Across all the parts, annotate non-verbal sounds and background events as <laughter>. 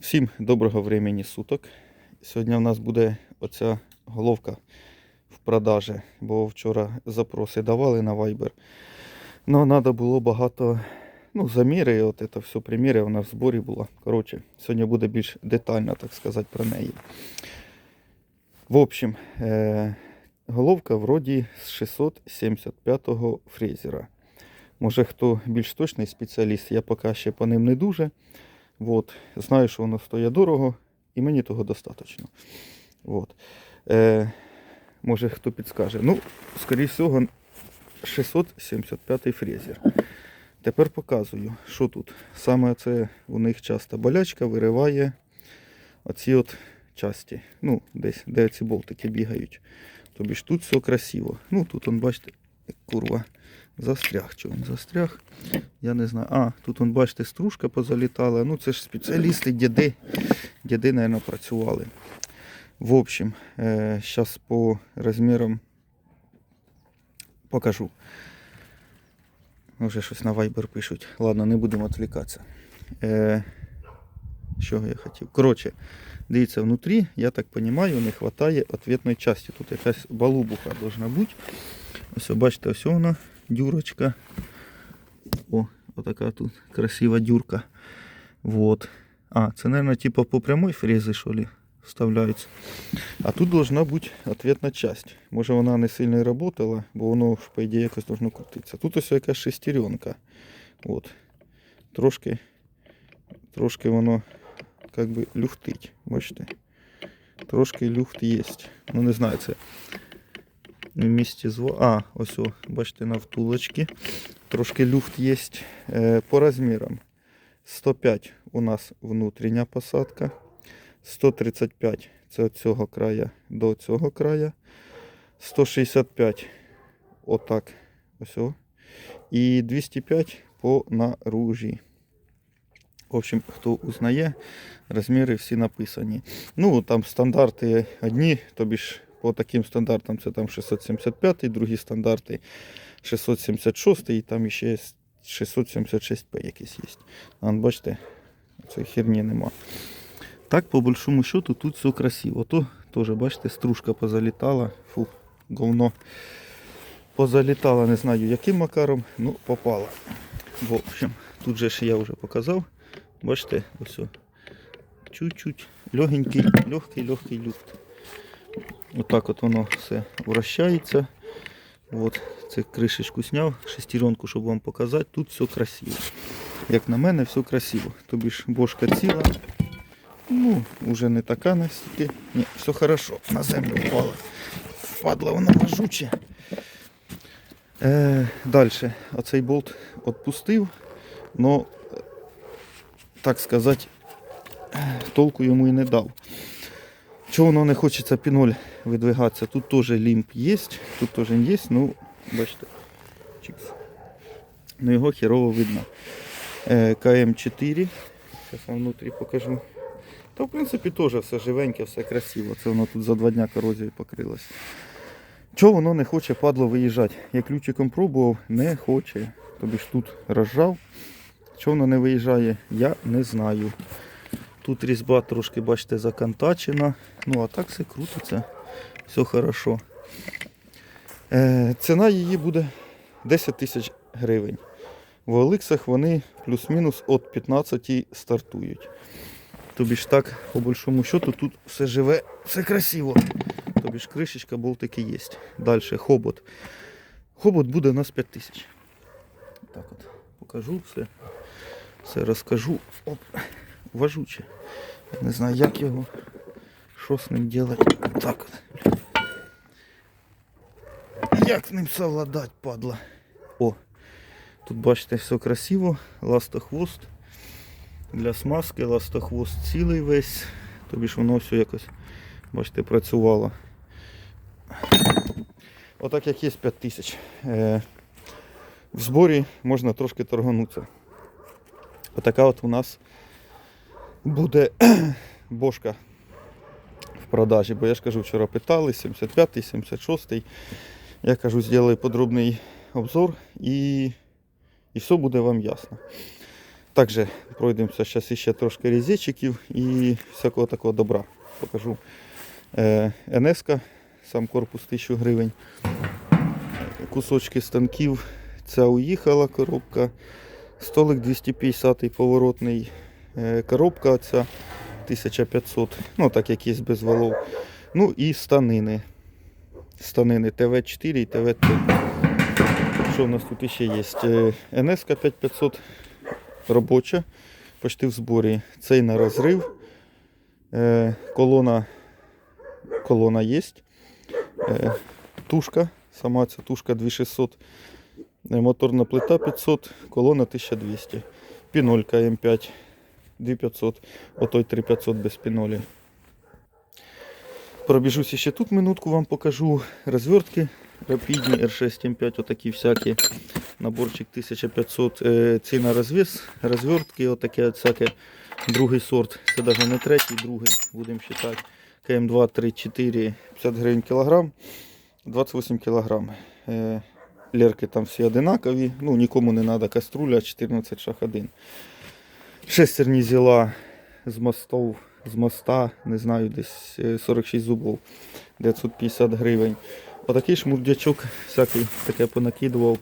Всім доброго времени суток. Сьогодні в нас буде оця головка в продажі, бо вчора запроси давали на Viber. Ну, треба було багато ну, заміри, от це все приміри, вона в зборі була. Коротше, сьогодні буде більш детально, так сказати, про неї. В общем, е- головка вроді з 675-го фрезера. Може, хто більш точний спеціаліст, я поки ще по ним не дуже. Вот. Знаю, що воно стоїть дорого, і мені того достатньо. Вот. Е, може хто підскаже. Ну, скоріше всього, 675 фрезер. Тепер показую, що тут. Саме це у них часто болячка вириває оці от часті. Ну, десь, де ці болтики бігають. Тобі ж тут все красиво. Ну, тут, он, бачите, курва. Застряг. Чого він застряг? Я не знаю. А, тут, он, бачите, стружка позалітала. Ну, це ж спеціалісти, діди. Діди, мабуть, працювали. В общем, е, зараз по розмірам покажу. Вже щось на Viber пишуть. Ладно, не будемо відвлікатися. Е, що я хотів? Коротше, дивіться, внутрі, я так розумію, не вистачає ответної частини. Тут якась балубуха должна бути. Ось, бачите, ось вона, дюрочка. О, отака тут красива дюрка. Вот. А, це, мабуть, типа по прямой фрези, що ли, вставляються. А тут должна бути ответна часть. Може вона не сильно і працювала, бо воно, ж, по ідеї, якось должно крутитися. Тут ось якась шестеренка. От. Трошки, трошки воно как би люфтить. Бачите? Трошки люфт є. Ну не знаю, це в місті зво. А, ось, о, бачите, на втулочці. Трошки люфт є е, по розмірам. 105 у нас внутрішня посадка. 135 це від цього краю до цього краю. 165 отак. Ось. о. І 205 по наружі. В общем, хто узнає, розміри всі написані. Ну, там стандарти одні, тобі ж по таким стандартам це там 675, другі стандарти 676 і там ще 676P якийсь є. А, бачите, цієї херні нема. Так, по большому счету, тут все красиво. То теж, бачите, стружка позалітала. Фу, говно. Позалітала, не знаю яким макаром, ну попала. В общем, тут же ж я вже показав. Бачите, ось. Чуть-чуть легенький, легкий, легкий люфт. Отак от воно все вращається. От, це кришечку зняв, шестеренку, щоб вам показати. Тут все красиво. Як на мене, все красиво. Тобі ж бошка ціла. Ну, вже не така настільки. Ні, все хорошо. На землю впала. Впадла вона важуче. Е, Далі. Оцей болт відпустив, но, так сказати, толку йому і не дав. Чого воно не хочеться піноль видвигатися? Тут теж лімп є, тут теж є, ну, бачите, чикс. Ну його херово видно. Е, КМ4. Зараз вам внутрі покажу. Та в принципі теж все живеньке, все красиво. Це воно тут за два дня корозією покрилось. Чого воно не хоче падло виїжджати? Я ключиком пробував, не хоче. Тобі ж тут розжав. Чого воно не виїжджає, я не знаю. Тут різьба трошки, бачите, закантачена. Ну, а так все крутиться. Все хорошо. Е, ціна її буде 10 тисяч гривень. В Оликсах вони плюс-мінус від 15 стартують. Тобі ж так, по большому счету, тут все живе, все красиво. Тобі ж кришечка, болтики є. Далі хобот. Хобот буде у нас 5 тисяч. Так от, покажу все. Все розкажу. Оп, важуче. Я не знаю, як його, що з ним робити. Так от. Як з ним совладати, падла. О, тут бачите, все красиво, ластохвост. Для смазки ластохвост цілий весь. Тобі ж воно все якось, бачите, працювало. Отак як є 5 тисяч. Е, в зборі можна трошки торганутися. Отака от у нас буде <clears throat> бошка в продажі. Бо я ж кажу, вчора питали, 75-й, 76-й. Я кажу, зроблю подробний обзор і, і все буде вам ясно. Також пройдемося зараз ще трошки різечиків і всякого такого добра. Покажу. Е, НСК, сам корпус 1000 гривень. Кусочки станків. Ця уїхала коробка. Столик 250 поворотний. Е, коробка ця 1500, ну так як є без валов. Ну і станини. Станини ТВ4 і ТВ3. Що в нас тут ще є? Е, НСК 5500 робоча, почти в зборі. Цей на розрив. Е, колона, колона є. Тушка, сама ця тушка 2600. Е, Моторна плита 500, колона 1200. Пінолька М5 2500, отой 3500 без пінолі. Пробіжусь ще тут минутку вам покажу розвертки. Рапідні R6 М5, отакі всякі. Наборчик 1500. Е, ціна розвес, розвертки, отаке от. Другий сорт. Це навіть не третій, другий, будемо вважати. КМ2, 3, 4, 50 гривень кілограм, 28 кілограм. Е, Лерки там всі одинакові. Ну, нікому не треба каструля, 14 шах 1. Шестерні зіла з мостов, з моста, не знаю, десь е, 46 зубов, 950 гривень. Отакий шмурдячок, всякий таке понакидував.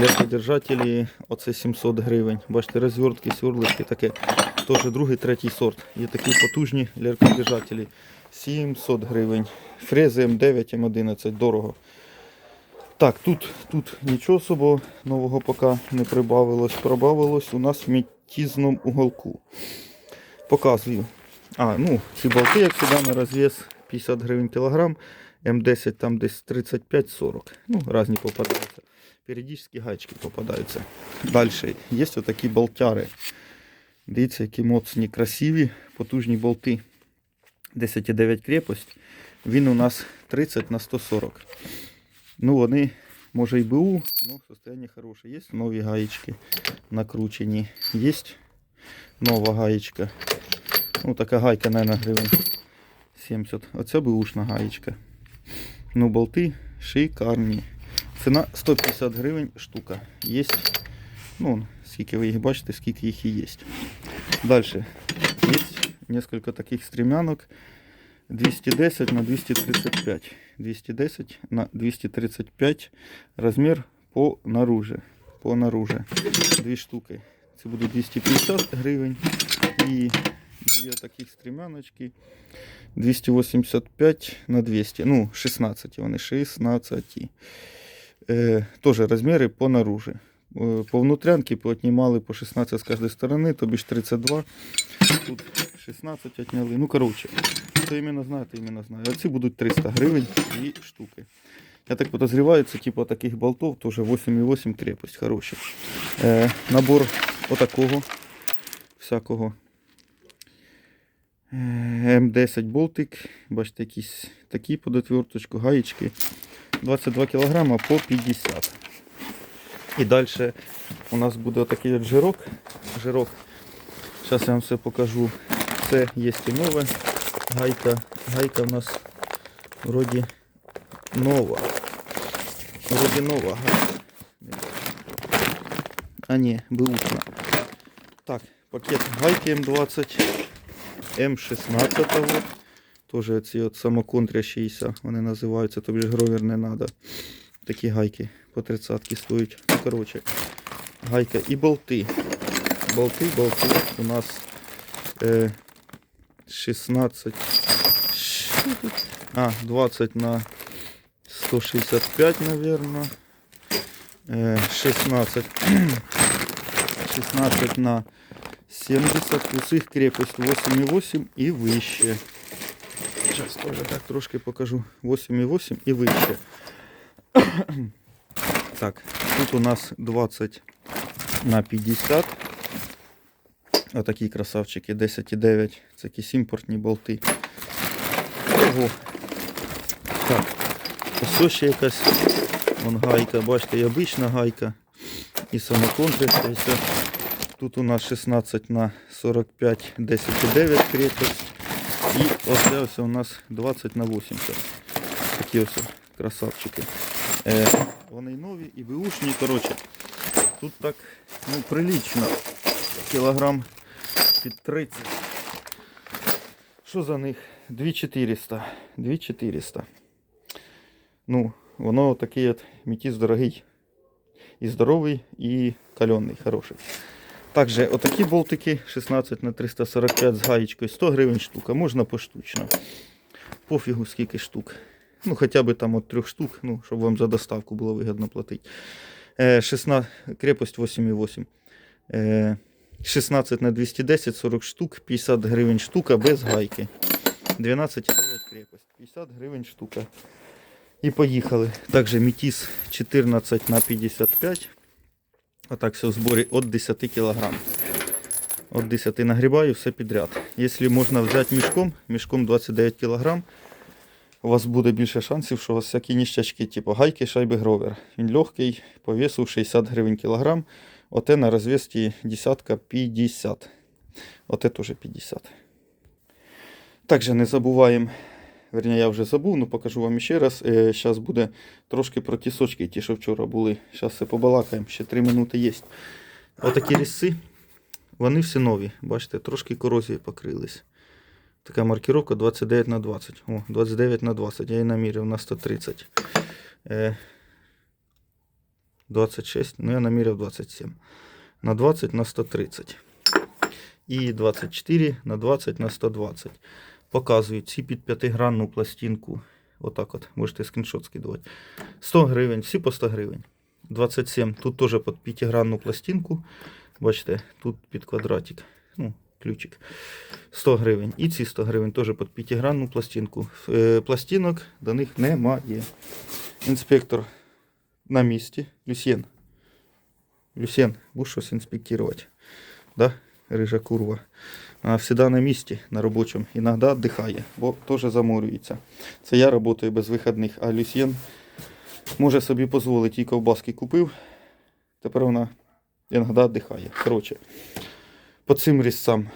Легкодержателі, оце 700 гривень. Бачите, розвертки, сверлишки, таке. Теж другий, третій сорт. Є такі потужні легкодержателі. 700 гривень. Фрези М9, М11, дорого. Так, тут, тут нічого особо нового поки не прибавилось. Прибавилось у нас в мітізному уголку. Показую. А, ну, ці болти, як завжди, на розв'яз 50 гривень кілограм. М10 там десь 35-40. Ну, різні попадаються. Періодичні гайчики попадаються. Далі. Є отакі болтяри. Дивіться, які моцні, красиві, потужні болти. 10,9 крепость. Він у нас 30 на 140. Ну, вони, може і БУ, але состояние хороше. Є нові гаєчки накручені. Є нова гаєчка. Ну, така гайка, наверное, гривень 70. Оце бушна гаєчка. Ну, болти шикарні. Ціна 150 гривень штука. Є. Ну, скільки ви їх бачите, скільки їх і є. Далі. Є несколько таких стремянок. 210 на 235. 210 на 235. Розмір по наружі. По наружі. Дві штуки. Це буде 250 гривень. І дві таких стремяночки. 285 на 200. Ну, 16 вони, 16. Е, Тоже розміри по наружі. Е, По внутрянці поотнімали по 16 з кожної сторони, тобі ж 32. Тут 16 отняли. Ну, коротше, хто іменно знає, то іменно знає. Оці будуть 300 гривень дві штуки. Я так подозреваю, це типу таких болтов, теж 8,8 крепость, хороші. Е, набор отакого всякого. Е, М10 болтик. Бачите, якісь такі под отверточку, гаєчки. 22 кг по 50. І далі у нас буде отакий от жирок. Жирок. Зараз я вам все покажу. Це є і нове. Гайка. Гайка у нас вроді нова. Вроді нова гайка. А ні, беушна. Так, пакет гайки М20. М16. Вот. Тоже ці от самоконтрящіся, вони називаються, тобі ж гровер не треба. Такі гайки по 30 стоять. Ну, коротше, гайка і болти. Болти, болти у нас е, 16. Що тут? А, 20 на 165, наверное. Е, 16. 16 на 70. Усіх крепость 8,8 і вище. Зараз теж так трошки покажу. 8,8 і вище. <clears throat> Так, тут у нас 20 на 50. Отакі красавчики 10,9. Це якісь імпортні болти. Ого. Так. Ось ще якась вон гайка, бачите, і обична гайка. І самоконтриця. Тут у нас 16 на 45, 10,9 крепость. І оце ось у нас 20 на 80. Такі ось красавчики. Е, вони нові і беушні. Коротше, тут так ну, прилично. кілограм під 30. Що за них? 2400. 2400. Ну, воно такий от мітіс дорогий. І здоровий, і кальонний, хороший. Також отакі болтики 16 на 345 з гаєчкою 100 гривень штука, можна поштучно. Пофігу скільки штук. Ну, хоча б там от трьох штук, ну, щоб вам за доставку було вигідно платити. Е, 16, крепость 8,8. Е, 16 на 210, 40 штук, 50 гривень штука без гайки. 12,9 крепость, 50 гривень штука. І поїхали. Також мітіс 14 на 55. Отак все в зборі від 10 кг. От 10 нагрібаю все підряд. Якщо можна взяти мішком, мішком 29 кг, у вас буде більше шансів, що у вас всякі ніщачки, типу гайки, шайби гровер. Він легкий, по весу 60 гривень кілограм. Оте на розвісті десятка 50. Оте теж 50. Також не забуваємо, верні, я вже забув, ну покажу вам ще раз. Зараз буде трошки про тісочки, ті, що вчора були. Зараз все побалакаємо, ще 3 минути є. Отакі різці, вони всі нові. Бачите, трошки корозії покрились. Така маркировка 29 на 20. О, 29 на 20. Я її наміряв на 130. Е, 26, ну я наміряв 27. На 20 на 130. І 24 на 20 на 120. Показують ці під 5-гранну пластинку. Отак от, можете скріншот скидувати. 100 гривень, всі по 100 гривень. 27. Тут теж під 5-гранну пластинку. Бачите, тут під квадратик. Ну, ключик. 100 гривень. І ці 100 гривень теж під 5-гранну пластинку. Е, Пластинок до них немає. Інспектор на місці. Люсьєн. Люсьєн, будеш щось інспектувати? Да? Рижа курва. Вона завжди на місці, на робочому. Іноді віддихає, бо теж заморюється. Це я працюю без вихідних, а Люсьєн може собі дозволити. Ті ковбаски купив. Тепер вона іноді віддихає. Коротше, по цим різцям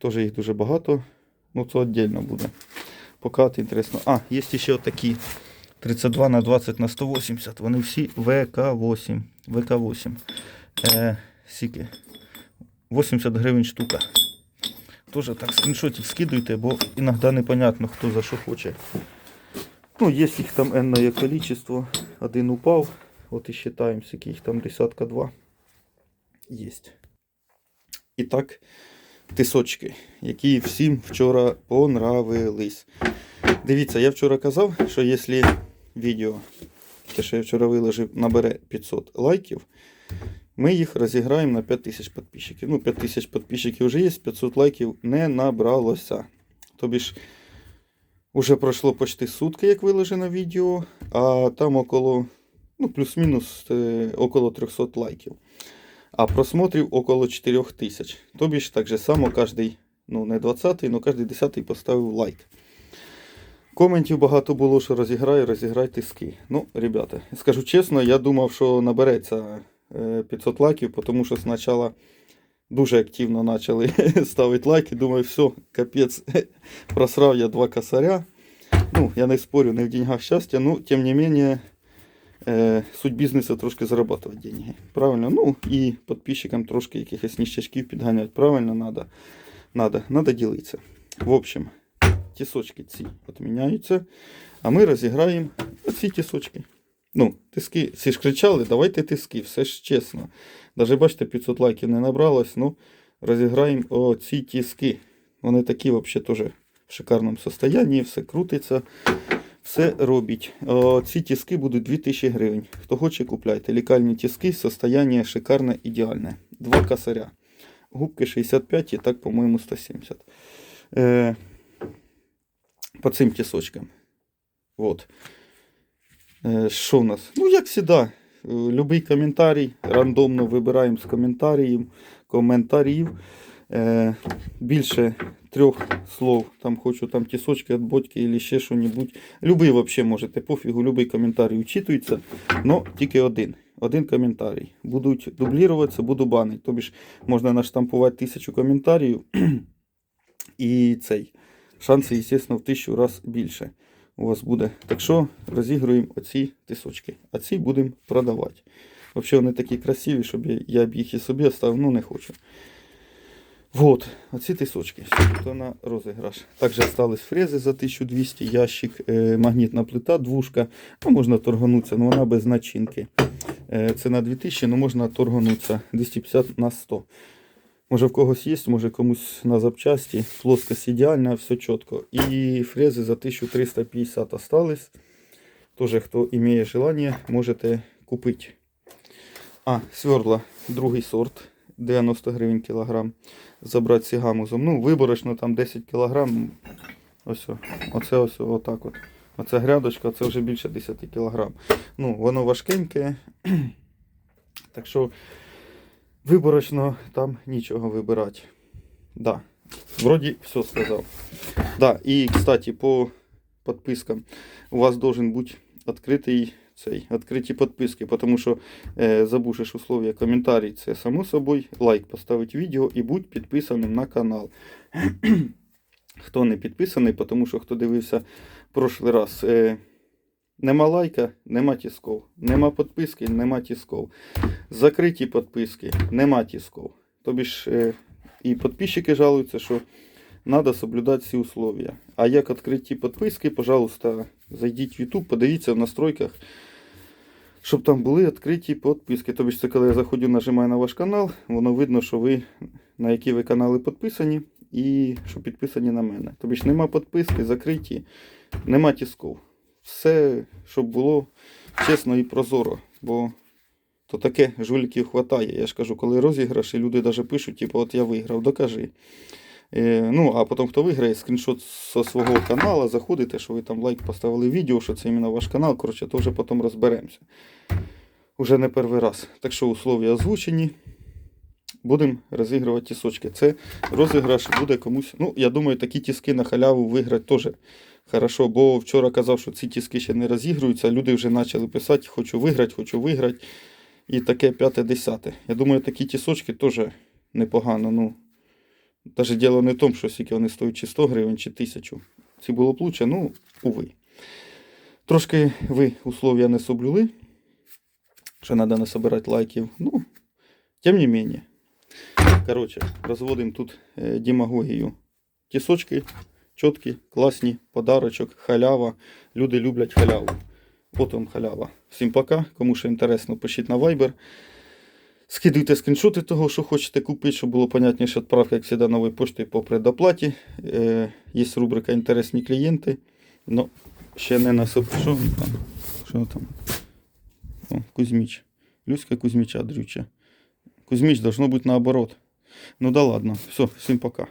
теж їх дуже багато. Ну це віддільно буде. Поки інтересно. А, є ще отакі. 32 на 20 на 180. Вони всі ВК8. ВК8. Е, сіки. 80 гривень штука. Тоже так скріншотик скидуйте, бо іноді непонятно, хто за що хоче. Ну, є їх там енне количество. Один упав. От і скільки їх там десятка два. Єсть. І так, тисочки, які всім вчора понравились. Дивіться, я вчора казав, що якщо відео, те, що я вчора виложив, набере 500 лайків, ми їх розіграємо на 5000 підписчиків. Ну, 5000 підписчиків вже є, 500 лайків не набралося. Тобі ж вже пройшло почти сутки, як виложено відео, а там около, ну, плюс-мінус е, около 300 лайків. А просмотрів около 4000. Тобі ж так же само кожний, ну не 20-й, але кожен 10-й поставив лайк. Коментів багато було, що розіграю, розіграй тиски. Ну, ребята, скажу чесно, я думав, що набереться е, 500 лайків, тому що спочатку дуже активно почали <laughs> ставити лайки. Думаю, все, капець, <laughs> просрав я два косаря. Ну, я не спорю, не в деньгах щастя, ну, тим не менее, е, суть бізнесу трошки зарабатувати деньги. Правильно? Ну, і підписчикам трошки якихось ніщачків підганяти. Правильно, надо, надо ділитися. В общем, тісочки ці відміняються, а ми розіграємо оці тісочки. Ну, тиски, всі ж кричали, давайте тиски, все ж чесно. Даже бачите, 500 лайків не набралось, ну, розіграємо оці тиски. Вони такі взагалі теж в шикарному состоянні, все крутиться, все робить. О, ці тиски будуть 2000 гривень. Хто хоче, купляйте. Лікальні тиски, состояние шикарне, ідеальне. Два косаря. Губки 65 і так, по-моєму, 170. Е, по цим тісочкам. Вот. Е, Що в нас? Ну, як завжди, е, любий коментарій. Рандомно вибираємо з коментарів. коментарів. Е, більше трьох слов. Там хочу там тісочки від бодьки або ще що-небудь. Любий взагалі можете, пофігу, любий коментарій учитується. але тільки один. Один коментарій. Будуть дубліруватися, буду банити. Тобі ж можна наштампувати тисячу коментарів. <clears throat> І цей. Шанси, звісно, в тисячу разів більше у вас буде. Так що розігруємо оці тисочки. А ці будемо продавати. Взагалі вони такі красиві, щоб я, б їх і собі оставив, ну не хочу. Вот, оці тисочки. То на розіграш. Також остались фрези за 1200, ящик, е, магнітна плита, двушка. Ну, можна торганутися, але вона без начинки. Це на 2000, ну можна торганутися. 250 на 100. Може в когось є, може комусь на запчасті. Плоскость ідеальна, все чітко. І фрези за 1350 остались. Тоже, хто має желання, можете купити. А, сверла, другий сорт, 90 гривень кілограм. Забрати сігамузом. Ну, виборочно там 10 кілограм. Ось, оце ось отак от. Оця грядочка, це вже більше 10 кілограм. Ну, воно важкеньке. <clears throat> Так що виборочно там нічого вибирати. Да. Вроді все сказав. Да, і, кстати, по підпискам у вас должен бути відкритий цей, відкриті підписки, тому що е, забушиш условия коментарі, це само собою, лайк поставити відео і будь підписаним на канал. <clears throat> хто не підписаний, тому що хто дивився прошлий раз, е, нема лайка, нема тісков. Нема підписки, нема тісков. Закриті підписки, нема тісков. Тобі ж е, і підписчики жалуються, що треба соблюдати всі условия. А як відкриті підписки, пожалуйста, зайдіть в YouTube, подивіться в настройках, щоб там були відкриті підписки. Тобі ж це коли я заходжу, нажимаю на ваш канал, воно видно, що ви на які ви канали підписані і що підписані на мене. Тобі ж нема підписки, закриті, нема тісков. Все, щоб було чесно і прозоро, бо то таке жуліків хватає. Я ж кажу, коли розіграш, і люди навіть пишуть, типу, от я виграв, докажи. Е, ну, а потім, хто виграє, скріншот зі свого каналу, заходите, що ви там лайк поставили відео, що це іменно ваш канал. Коротше, то вже потім розберемося. Уже не перший раз. Так що условия озвучені. Будемо розігрувати тісочки. Це розіграш буде комусь. Ну, я думаю, такі тіски на халяву виграти теж хорошо. Бо вчора казав, що ці тіски ще не розігруються. Люди вже почали писати, хочу виграти, хочу виграти. І таке п'яте-десяте. Я думаю, такі тісочки теж непогано. Ну, Навіть діло не в тому, що скільки вони стоять чи 100 гривень, чи 1000. Ці було б лучше, ну, уви. Трошки ви условия не соблюли, що треба не собирати лайків. Ну, тим не менее. Коротше, розводимо тут е, демагогію. Тісочки чіткі, класні, подарочок, халява. Люди люблять халяву. От вам халява. Всім пока. Кому ще інтересно, пишіть на Viber. Скидуйте скріншоти того, що хочете купити, щоб було понятніше відправка, як завжди, новою поштою по предоплаті. Е, є рубрика Інтересні клієнти. Ну, ще не на. Що там? Що там? О, Кузьміч. Люська Кузьміча дрюча. Кузьміч должно бути наоборот. Ну да ладно. Все, всім пока.